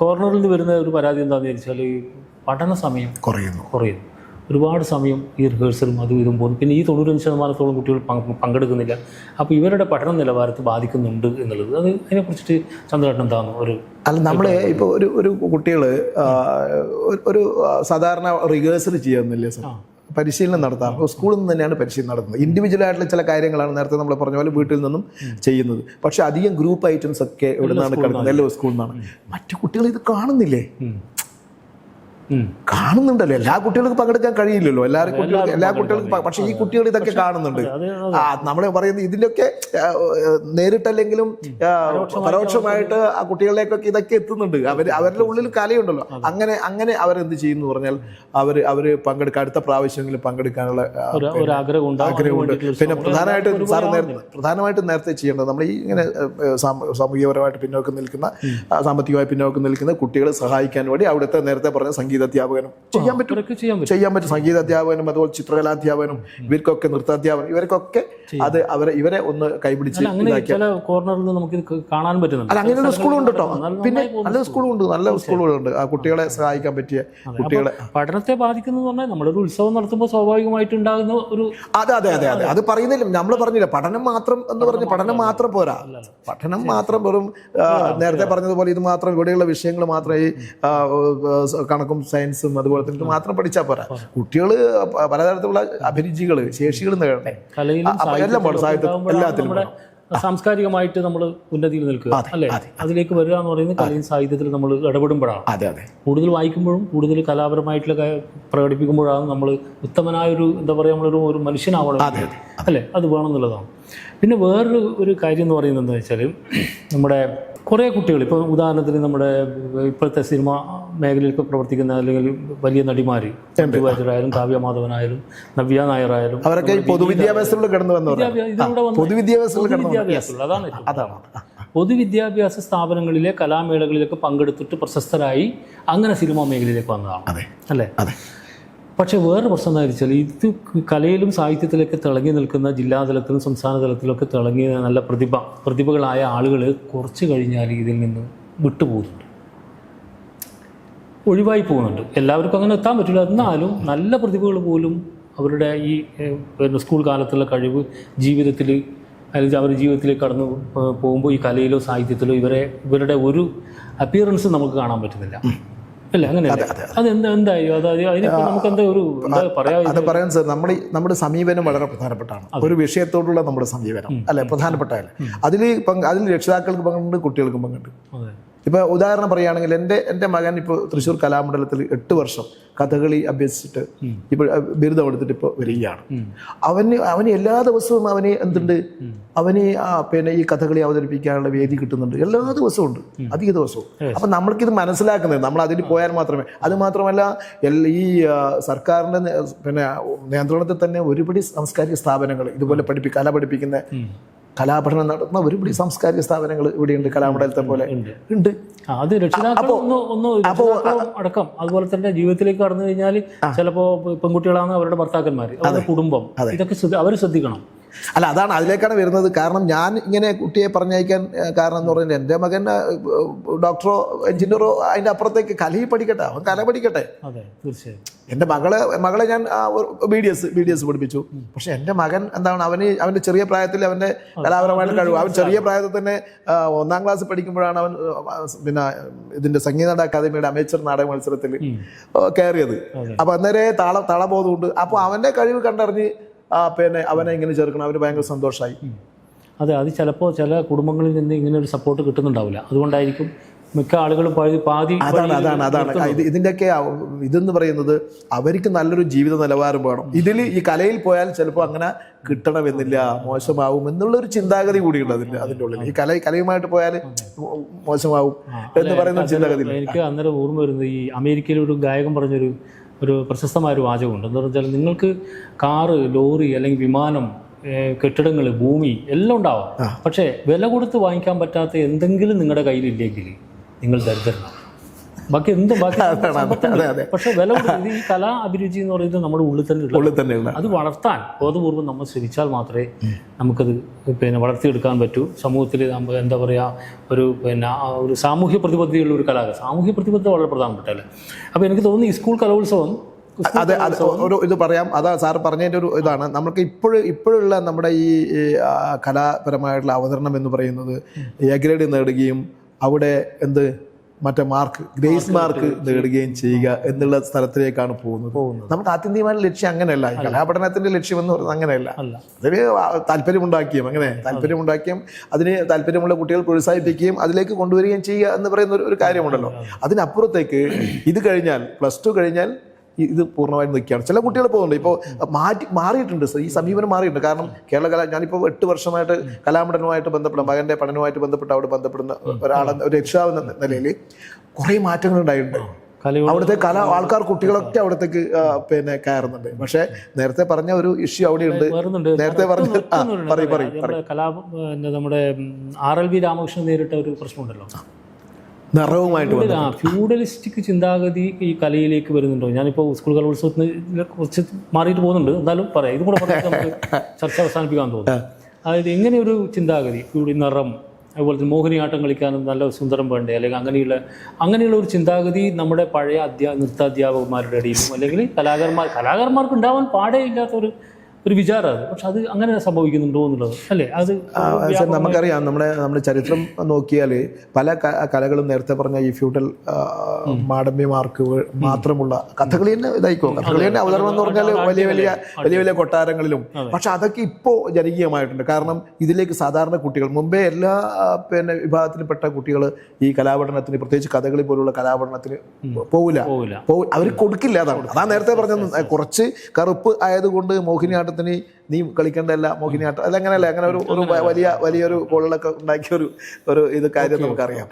കോർണറിൽ നിന്ന് വരുന്ന ഒരു പരാതി എന്താണെന്ന് വെച്ചാൽ ഈ പഠന സമയം കുറയുന്നു. കുറയുന്നു. ഒരുപാട് സമയം ഈ റിഹേഴ്സലും അതും ഇതും പോകുന്നു. പിന്നെ ഈ തൊണ്ണൂറ്റഞ്ച് ശതമാനത്തോളം കുട്ടികൾ പങ്കെടുക്കുന്നില്ല. അപ്പോൾ ഇവരുടെ പഠന നിലവാരത്തെ ബാധിക്കുന്നുണ്ട് എന്നുള്ളത്. അത് അതിനെക്കുറിച്ചിട്ട് ചന്ദ്രേട്ടൻ എന്താണ് ഒരു അല്ല നമ്മൾ ഇപ്പോൾ ഒരു ഒരു കുട്ടികൾ ഒരു സാധാരണ റിഹേഴ്സൽ ചെയ്യുന്നില്ലേ സർ? പരിശീലനം നടത്താം. അപ്പോൾ സ്കൂളിൽ നിന്ന് തന്നെയാണ് പരിശീലനം നടത്തുന്നത്. ഇൻഡിവിജ്വൽ ആയിട്ടുള്ള ചില കാര്യങ്ങളാണ് നേരത്തെ നമ്മൾ പറഞ്ഞ പോലെ വീട്ടിൽ നിന്നും ചെയ്യുന്നത്. പക്ഷേ അധികം ഗ്രൂപ്പ് ഐറ്റംസ് ഒക്കെ ഇവിടെ നിന്നാണ് കിടക്കുന്നത്. എല്ലാ സ്കൂളിൽ നിന്നാണ്. മറ്റു കുട്ടികൾ ഇത് കാണുന്നില്ലേ. കാണുന്നുണ്ടല്ലോ. എല്ലാ കുട്ടികൾക്കും പങ്കെടുക്കാൻ കഴിയില്ലല്ലോ. എല്ലാ കുട്ടികൾക്ക് എല്ലാ കുട്ടികൾക്കും പക്ഷെ ഈ കുട്ടികൾ ഇതൊക്കെ കാണുന്നുണ്ട്. ആ നമ്മൾ പറയുന്നത് ഇതിലൊക്കെ നേരിട്ടല്ലെങ്കിലും പരോക്ഷമായിട്ട് ആ കുട്ടികളിലേക്കൊക്കെ ഇതൊക്കെ എത്തുന്നുണ്ട്. അവർ അവരുടെ ഉള്ളിൽ കലയുണ്ടല്ലോ. അങ്ങനെ അങ്ങനെ അവരെന്ത് ചെയ്യുന്നു പറഞ്ഞാൽ അവർ അവർ പങ്കെടുക്കുക അടുത്ത പ്രാവശ്യമെങ്കിലും പങ്കെടുക്കാനുള്ള ആഗ്രഹമുണ്ട് പിന്നെ പ്രധാനമായിട്ട് സാർ നേരത്തെ പ്രധാനമായിട്ടും നേരത്തെ ചെയ്യേണ്ടത് നമ്മൾ ഈ ഇങ്ങനെ സാമൂഹികപരമായിട്ട് പിന്നോക്കം നിൽക്കുന്ന സാമ്പത്തികമായി പിന്നോക്കം നിൽക്കുന്ന കുട്ടികളെ സഹായിക്കാൻ വേണ്ടി അവിടുത്തെ നേരത്തെ പറഞ്ഞ സംഗീത അധ്യാപകനും ചെയ്യാൻ പറ്റും. ചെയ്യാൻ പറ്റും. ചെയ്യാൻ പറ്റും. സംഗീത അധ്യാപകനും അതുപോലെ ചിത്രകലാധ്യാപകനും ഇവർക്കൊക്കെ നൃത്താധ്യാപനം ഇവർക്കൊക്കെ അത് അവരെ ഇവരെ ഒന്ന് കൈപിടിച്ച് കോർണറിൽ നമുക്ക് കാണാൻ പറ്റുന്നുണ്ട്. അല്ല അങ്ങനെയുള്ള സ്കൂളും ഉണ്ട് കേട്ടോ പിന്നെ നല്ല സ്കൂളും ഉണ്ട് നല്ല സ്കൂളുകളുണ്ട്. ആ കുട്ടികളെ സഹായിക്കാൻ പറ്റിയ കുട്ടികളെ പഠനത്തെ ബാധിക്കുന്നു പറഞ്ഞാൽ നമ്മളൊരു ഉത്സവം നടത്തുമ്പോൾ സ്വാഭാവികമായിട്ട് ഉണ്ടാകുന്ന ഒരു അതെ അതെ അതെ അതെ. അത് പറയുന്നില്ല. നമ്മൾ പറഞ്ഞില്ല. പഠനം മാത്രം എന്ന് പറഞ്ഞ് പഠനം മാത്രം പോരാ. പഠനം മാത്രം വെറും നേരത്തെ പറഞ്ഞതുപോലെ ഇത് മാത്രം ഇവിടെയുള്ള വിഷയങ്ങൾ മാത്രം ഈ ആ, ആ, കണക്കും സയൻസും അതുപോലെ തന്നെ മാത്രം പഠിച്ചാൽ പോരാ. കുട്ടികൾ പലതരത്തിലുള്ള അഭിരുചികൾ ശേഷികൾ നേടണേ എല്ലാം എല്ലാത്തിലും സാംസ്കാരികമായിട്ട് നമ്മൾ ഉന്നതിയിൽ നിൽക്കുക അല്ലേ? അതിലേക്ക് വരിക എന്ന് പറയുന്നത് കലയും സാഹിത്യത്തിൽ നമ്മൾ ഇടപെടുമ്പോഴാണ്. അതെ അതെ. കൂടുതൽ വായിക്കുമ്പോഴും കൂടുതൽ കലാപരമായിട്ടുള്ള പ്രകടിപ്പിക്കുമ്പോഴാണ് നമ്മൾ ഉത്തമനായൊരു എന്താ പറയുക നമ്മളൊരു ഒരു മനുഷ്യനാവണം. അല്ലേ? അത് വേണമെന്നുള്ളതാണ് പിന്നെ വേറൊരു ഒരു കാര്യം എന്ന് പറയുന്നത് എന്താ വെച്ചാൽ നമ്മുടെ കുറേ കുട്ടികൾ ഇപ്പോൾ ഉദാഹരണത്തിന് നമ്മുടെ ഇപ്പോഴത്തെ സിനിമ മേഖലയിലൊക്കെ പ്രവർത്തിക്കുന്ന അല്ലെങ്കിൽ വലിയ നടിമാർ ആയാലും കാവ്യ മാധവനായാലും നവ്യ നായരായാലും അവരൊക്കെ പൊതുവിദ്യാഭ്യാസത്തിലൂടെ കടന്നു വന്നു പൊതുവിദ്യാഭ്യാസത്തിൽ അതാണ് അതാണ്. പൊതുവിദ്യാഭ്യാസ സ്ഥാപനങ്ങളിലെ കലാമേളകളിലൊക്കെ പങ്കെടുത്തിട്ട് പ്രശസ്തരായി അങ്ങനെ സിനിമാ മേഖലയിലേക്ക് വന്നതാണ്. അല്ലേ? അതെ. പക്ഷേ വേറൊരു പ്രശ്നം എന്താ വെച്ചാൽ ഇത് കലയിലും സാഹിത്യത്തിലൊക്കെ തിളങ്ങി നിൽക്കുന്ന ജില്ലാതലത്തിലും സംസ്ഥാന തലത്തിലൊക്കെ തിളങ്ങിയ നല്ല പ്രതിഭ പ്രതിഭകളായ ആളുകൾ കുറച്ച് കഴിഞ്ഞാൽ ഇതിൽ നിന്ന് വിട്ടുപോകുന്നുണ്ട്. ഒഴിവായി പോകുന്നുണ്ട്. എല്ലാവർക്കും അങ്ങനെ എത്താൻ പറ്റില്ല. എന്നാലും നല്ല പ്രതിഭകൾ പോലും അവരുടെ ഈ പിന്നെ സ്കൂൾ കാലത്തുള്ള കഴിവ് ജീവിതത്തിൽ അല്ലെങ്കിൽ അവർ ജീവിതത്തിലേക്ക് കടന്നു പോകുമ്പോൾ ഈ കലയിലോ സാഹിത്യത്തിലോ ഇവരെ ഇവരുടെ ഒരു അപ്പിയറൻസ് നമുക്ക് കാണാൻ പറ്റുന്നില്ല. അല്ല അതെന്താ എന്തായി? എന്താ ഒരു പറയാ അത് പറയാൻ സാർ നമ്മുടെ നമ്മുടെ സമീപനം വളരെ പ്രധാനപ്പെട്ടാണ്. ഒരു വിഷയത്തോടുള്ള നമ്മുടെ സമീപനം അല്ലെ? പ്രധാനപ്പെട്ടതല്ലേ അതിൽ അതിൽ രക്ഷിതാക്കൾക്ക് പങ്കുണ്ട് കുട്ടികൾക്കും പങ്കുണ്ട്. അതെ ഇപ്പൊ ഉദാഹരണം പറയുകയാണെങ്കിൽ എന്റെ എന്റെ മകൻ ഇപ്പോൾ തൃശ്ശൂർ കലാമണ്ഡലത്തിൽ എട്ട് വർഷം കഥകളി അഭ്യസിച്ചിട്ട് ഇപ്പോൾ ബിരുദം എടുത്തിട്ട് ഇപ്പോൾ വരികയാണ്. അവന് അവന് എല്ലാ ദിവസവും അവന് എന്തുണ്ട്? അവന് ആ പിന്നെ ഈ കഥകളി അവതരിപ്പിക്കാനുള്ള വേദി കിട്ടുന്നുണ്ട്. എല്ലാ ദിവസവും ഉണ്ട്. അധിക ദിവസവും. അപ്പം നമ്മൾക്കിത് മനസ്സിലാക്കുന്നത്. നമ്മൾ അതിൽ പോയാൽ മാത്രമേ. അത് മാത്രമല്ല ഈ സർക്കാരിന്റെ പിന്നെ നിയന്ത്രണത്തിൽ തന്നെ ഒരുപടി സാംസ്കാരിക സ്ഥാപനങ്ങൾ ഇതുപോലെ പഠിപ്പി കല പഠിപ്പിക്കുന്ന കലാപഠനം നടത്തുന്ന ഒരുപാട് സാംസ്കാരിക സ്ഥാപനങ്ങൾ ഇവിടെയുണ്ട് കലാമണ്ഡലത്തെ പോലെ. ഉണ്ട്. അത് രക്ഷിതാക്കളും അടക്കം അതുപോലെ തന്നെ ജീവിതത്തിലേക്ക് കടന്നു കഴിഞ്ഞാൽ ചിലപ്പോ പെൺകുട്ടികളാണ് അവരുടെ ഭർത്താക്കന്മാർ അവരുടെ കുടുംബം. ഇതൊക്കെ അവർ ശ്രദ്ധിക്കണം. അല്ല അതാണ് അതിലേക്കാണ് വരുന്നത്. കാരണം ഞാൻ ഇങ്ങനെ കുട്ടിയെ പറഞ്ഞയക്കാൻ കാരണം എന്ന് പറഞ്ഞാൽ എന്റെ മകൻ ഡോക്ടറോ എഞ്ചിനീയറോ അതിന്റെ അപ്പുറത്തേക്ക് കലയിൽ പഠിക്കട്ടെ. അവൻ കല പഠിക്കട്ടെ. അതെ തീർച്ചയായും. എന്റെ മകളെ മകളെ ഞാൻ B D S B D S പഠിപ്പിച്ചു. പക്ഷെ എന്റെ മകൻ എന്താണ് അവന് അവന്റെ ചെറിയ പ്രായത്തിൽ അവന്റെ കലാപരമായിട്ട് കഴിവ്. അവൻ ചെറിയ പ്രായത്തിൽ തന്നെ ഒന്നാം ക്ലാസ് പഠിക്കുമ്പോഴാണ് അവൻ പിന്നെ ഇതിന്റെ സംഗീത നാടക അക്കാദമിയുടെ അമേച്ചർ നാടക മത്സരത്തിൽ കയറിയത്. അപ്പോൾ അന്നേരം താള താളബോധമുണ്ട്. അപ്പോൾ അവന്റെ കഴിവ് കണ്ടറിഞ്ഞ് ആ, പിന്നെ അവനെ ഇങ്ങനെ ചേർക്കണം അവന് ഭയങ്കര സന്തോഷമായി അതെ അത് ചിലപ്പോൾ ചില കുടുംബങ്ങളിൽ നിന്ന് ഇങ്ങനെ ഒരു സപ്പോർട്ട് കിട്ടുന്നുണ്ടാവില്ല. അതുകൊണ്ടായിരിക്കും മിക്ക ആളുകളും പാതി പാതി അതാണ് അതാണ് അതാണ്. ഇത് ഇതിന്റെയൊക്കെ ഇതെന്ന് പറയുന്നത് അവർക്ക് നല്ലൊരു ജീവിത നിലവാരം വേണം. ഇതിൽ ഈ കലയിൽ പോയാൽ ചിലപ്പോൾ അങ്ങനെ കിട്ടണമെന്നില്ല മോശമാവും എന്നുള്ളൊരു ചിന്താഗതി കൂടിയുണ്ട് അതിന്റെ അതിന്റെ ഉള്ളിൽ ഈ കല കലയുമായിട്ട് പോയാൽ മോശമാവും എന്ന് പറയുന്ന ചിന്താഗതി എനിക്ക് അന്നേരം ഓർമ്മ വരുന്നത് ഈ അമേരിക്കയിലൊരു ഗായകൻ പറഞ്ഞൊരു ഒരു പ്രശസ്തമായ ഒരു വാചകമുണ്ട്. എന്താ വെച്ചാൽ നിങ്ങൾക്ക് കാറ് ലോറി അല്ലെങ്കിൽ വിമാനം കെട്ടിടങ്ങൾ ഭൂമി എല്ലാം ഉണ്ടാവാം. പക്ഷേ വില കൊടുത്ത് വാങ്ങിക്കാൻ പറ്റാത്ത എന്തെങ്കിലും നിങ്ങളുടെ കയ്യിലില്ലെങ്കിൽ നിങ്ങൾ ദരിദ്രനാണ്. ബാക്കി എന്തും ബാക്കി. പക്ഷേ വില കൊടുക്കുന്നത് ഈ കലാ അഭിരുചി എന്ന് പറയുന്നത് നമ്മുടെ ഉള്ളിൽ തന്നെ ഉള്ള ഉള്ളിൽ തന്നെയുള്ള അത് വളർത്താൻ ബോധപൂർവം നമ്മൾ ശ്രമിച്ചാൽ മാത്രമേ നമുക്കത് പിന്നെ വളർത്തിയെടുക്കാൻ പറ്റൂ. സമൂഹത്തിൽ നമ്മൾ എന്താ പറയുക ഒരു പിന്നെ ഒരു സാമൂഹ്യ പ്രതിബദ്ധതയുള്ള ഒരു കലാകാരൻ. സാമൂഹ്യ പ്രതിബദ്ധത വളരെ പ്രധാനപ്പെട്ടല്ലേ അപ്പോൾ എനിക്ക് തോന്നുന്നു ഈ സ്കൂൾ കലോത്സവം അതെ അത് ഒരു ഇത് പറയാം. അതാ സാർ പറഞ്ഞതിന്റെ ഒരു ഇതാണ്. നമുക്ക് ഇപ്പോഴും ഇപ്പോഴുള്ള നമ്മുടെ ഈ കലാപരമായിട്ടുള്ള അവതരണം എന്ന് പറയുന്നത് എ ഗ്രേഡ് നേടുകയും അവിടെ എന്ത് മറ്റേ മാർക്ക് ഗ്രേസ് മാർക്ക് നേടുകയും ചെയ്യുക എന്നുള്ള സ്ഥലത്തിലേക്കാണ് പോകുന്നത്. നമുക്ക് ആത്യന്തികമായ ലക്ഷ്യം അങ്ങനെയല്ല. ഈ കലാപഠനത്തിന്റെ ലക്ഷ്യം എന്ന് പറയുന്നത് അങ്ങനെയല്ല. അതിന് താല്പര്യമുണ്ടാക്കിയും അങ്ങനെ താല്പര്യമുണ്ടാക്കിയും അതിന് താല്പര്യമുള്ള കുട്ടികൾ പ്രോത്സാഹിപ്പിക്കുകയും അതിലേക്ക് കൊണ്ടുവരികയും ചെയ്യുക എന്ന് പറയുന്ന ഒരു- കാര്യമുണ്ടല്ലോ. അതിനപ്പുറത്തേക്ക് ഇത് കഴിഞ്ഞാൽ പ്ലസ് ടു കഴിഞ്ഞാൽ ഇത് പൂർണമായും നിൽക്കുകയാണ്. ചില കുട്ടികൾ പോകുന്നുണ്ട്. ഇപ്പോൾ മാറ്റി മാറിയിട്ടുണ്ട്. ഈ സമീപനം മാറിയിട്ടുണ്ട്. കാരണം കേരള കല ഞാനിപ്പോൾ എട്ട് വർഷമായിട്ട് കലാമണ്ഡലവുമായിട്ട് ബന്ധപ്പെട്ട മകന്റെ പഠനവുമായിട്ട് ബന്ധപ്പെട്ട് അവിടെ ബന്ധപ്പെടുന്ന ഒരാളെ ഒരു രക്ഷിതാവെന്ന നിലയിൽ കുറേ മാറ്റങ്ങൾ ഉണ്ടായിട്ടുണ്ട്. അവിടുത്തെ കല ആൾക്കാർ കുട്ടികളൊക്കെ അവിടത്തേക്ക് പിന്നെ കയറുന്നുണ്ട്. പക്ഷേ നേരത്തെ പറഞ്ഞ ഒരു ഇഷ്യൂ അവിടെ ഉണ്ട് നേരത്തെ പറഞ്ഞ കലാ നമ്മുടെ ആർ എൽ വി രാമകൃഷ്ണൻ നേരിട്ട ഒരു പ്രശ്നമുണ്ടല്ലോ. നിറവുമായിട്ട് ഫ്യൂഡലിസ്റ്റിക് ചിന്താഗതി ഈ കലയിലേക്ക് വരുന്നുണ്ടോ? ഞാനിപ്പോൾ സ്കൂൾ കലോത്സവത്തിന് കുറച്ച് മാറിയിട്ട് പോകുന്നുണ്ട്. എന്നാലും പറയാം. ഇതും കൂടെ പറഞ്ഞാൽ നമുക്ക് ചർച്ച അവസാനിപ്പിക്കാൻ തോന്നുന്നു. അതായത് എങ്ങനെ ഒരു ചിന്താഗതി? ഫ്യൂഡി നിറം അതുപോലെ തന്നെ മോഹിനിയാട്ടം കളിക്കാനും നല്ല സുന്ദരം വേണ്ടേ? അല്ലെങ്കിൽ അങ്ങനെയുള്ള അങ്ങനെയുള്ള ഒരു ചിന്താഗതി നമ്മുടെ പഴയ അധ്യാ നൃത്താധ്യാപകന്മാരുടെ ഇടയിലും അല്ലെങ്കിൽ കലാകാരന്മാർ കലാകാരന്മാർക്ക് ഉണ്ടാവാൻ പാടേ ഇല്ലാത്ത ഒരു വിചാരമാണ്. പക്ഷെ അത് അങ്ങനെ സംഭവിക്കുന്നുണ്ടോ എന്നുള്ളത് അല്ലേ? അത് നമുക്കറിയാം. നമ്മുടെ നമ്മുടെ ചരിത്രം നോക്കിയാൽ പല കലകളും നേരത്തെ പറഞ്ഞ ഈ ഫ്യൂട്ടൽ മാഡമ്യമാർക്ക് മാത്രമുള്ള കഥകളി തന്നെ ഇതായിക്കോ? കഥകളി തന്നെ അവതരണം എന്ന് പറഞ്ഞാൽ വലിയ വലിയ വലിയ വലിയ കൊട്ടാരങ്ങളിലും. പക്ഷെ അതൊക്കെ ഇപ്പോൾ ജനകീയമായിട്ടുണ്ട്. കാരണം ഇതിലേക്ക് സാധാരണ കുട്ടികൾ മുമ്പേ എല്ലാ പിന്നെ വിഭാഗത്തിൽപ്പെട്ട കുട്ടികൾ ഈ കലാപഠനത്തിന് പ്രത്യേകിച്ച് കഥകളി പോലുള്ള കലാപഠനത്തിന് പോവില്ല. അവർ കൊടുക്കില്ല അതാണ്. അതാ നേരത്തെ പറഞ്ഞ കുറച്ച് കറുപ്പ് ആയതുകൊണ്ട് മോഹിനിയാട്ടത്തിന് നീ കളിക്കേണ്ടതല്ല മോഹിനിയാട്ടം അല്ല അങ്ങനെയല്ല അങ്ങനെ ഒരു ഒരു വലിയ വലിയൊരു കോളിലൊക്കെ ഉണ്ടാക്കിയ ഒരു ഒരു ഇത് കാര്യം നമുക്കറിയാം.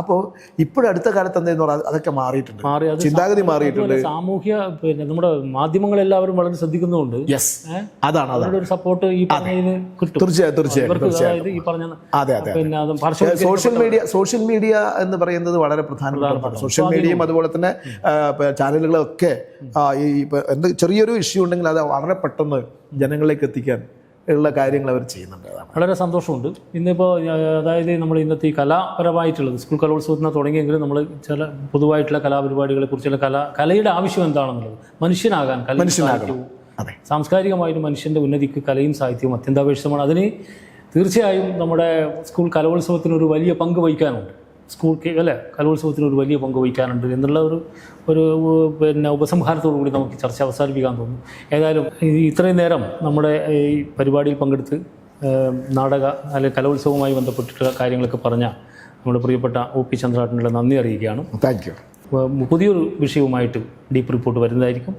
അപ്പോൾ ഇപ്പോഴടുത്ത കാലത്ത് എന്തെന്ന് പറഞ്ഞാൽ അതൊക്കെ മാറിയിട്ടുണ്ട്. മാറി ചിന്താഗതി മാറിയിട്ടുണ്ട്. സാമൂഹ്യ പിന്നെ നമ്മുടെ മാധ്യമങ്ങളെല്ലാവരും വളരെ ശ്രദ്ധിക്കുന്നുണ്ട് യെസ് അതാണ് അതാണ്. അവരുടെ ഒരു സപ്പോർട്ട് ഈ പറഞ്ഞതിന് കിട്ടും. തീർച്ചയായും തീർച്ചയായും ഈ പറഞ്ഞ അതെ അതെ പിന്നെ സോഷ്യൽ മീഡിയ സോഷ്യൽ മീഡിയ എന്ന് പറയുന്നത് വളരെ പ്രധാനപ്പെട്ട സോഷ്യൽ മീഡിയയും അതുപോലെ തന്നെ ചാനലുകളൊക്കെ ഈ ഇപ്പൊ എന്ത് ചെറിയൊരു ഇഷ്യൂ ഉണ്ടെങ്കിൽ അത് വളരെ പെട്ടെന്ന് ജനങ്ങളിലേക്ക് എത്തിക്കാൻ ഉള്ള കാര്യങ്ങൾ അവർ ചെയ്യുന്നുണ്ട്. വളരെ സന്തോഷമുണ്ട്. ഇന്നിപ്പോൾ അതായത് നമ്മൾ ഇന്നത്തെ ഈ കലാപരമായിട്ടുള്ളത് സ്കൂൾ കലോത്സവത്തിന് തുടങ്ങിയെങ്കിലും നമ്മൾ ചില പൊതുവായിട്ടുള്ള കലാപരിപാടികളെ കുറിച്ചുള്ള കല കലയുടെ ആവശ്യം എന്താണെന്നുള്ളത് മനുഷ്യനാകാൻ കല മനുഷ്യനാകും അതെ. സാംസ്കാരികമായിട്ട് മനുഷ്യന്റെ ഉന്നതിക്ക് കലയും സാഹിത്യവും അത്യന്താപേക്ഷിതമാണ്. അതിന് തീർച്ചയായും നമ്മുടെ സ്കൂൾ കലോത്സവത്തിന് ഒരു വലിയ പങ്ക് വഹിക്കാനുണ്ട്. സ്കൂൾ അല്ലേ കലോത്സവത്തിന് ഒരു വലിയ പങ്ക് വഹിക്കാനുണ്ട് എന്നുള്ള ഒരു ഒരു പിന്നെ ഉപസംഹാരത്തോടു കൂടി നമുക്ക് ചർച്ച അവസാനിപ്പിക്കാൻ തോന്നുന്നു ഏതായാലും ഇത്രയും നേരം നമ്മുടെ ഈ പരിപാടിയിൽ പങ്കെടുത്ത് നാടക അല്ലെങ്കിൽ കലോത്സവവുമായി ബന്ധപ്പെട്ടിട്ടുള്ള കാര്യങ്ങളൊക്കെ പറഞ്ഞ നമ്മുടെ പ്രിയപ്പെട്ട ഒ പി ചന്ദ്രാട്ടനുള്ള നന്ദി അറിയിക്കുകയാണ്. താങ്ക് യു പുതിയൊരു വിഷയവുമായിട്ട് ഡീപ്പ് റിപ്പോർട്ട് വരുന്നതായിരിക്കും.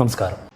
നമസ്കാരം.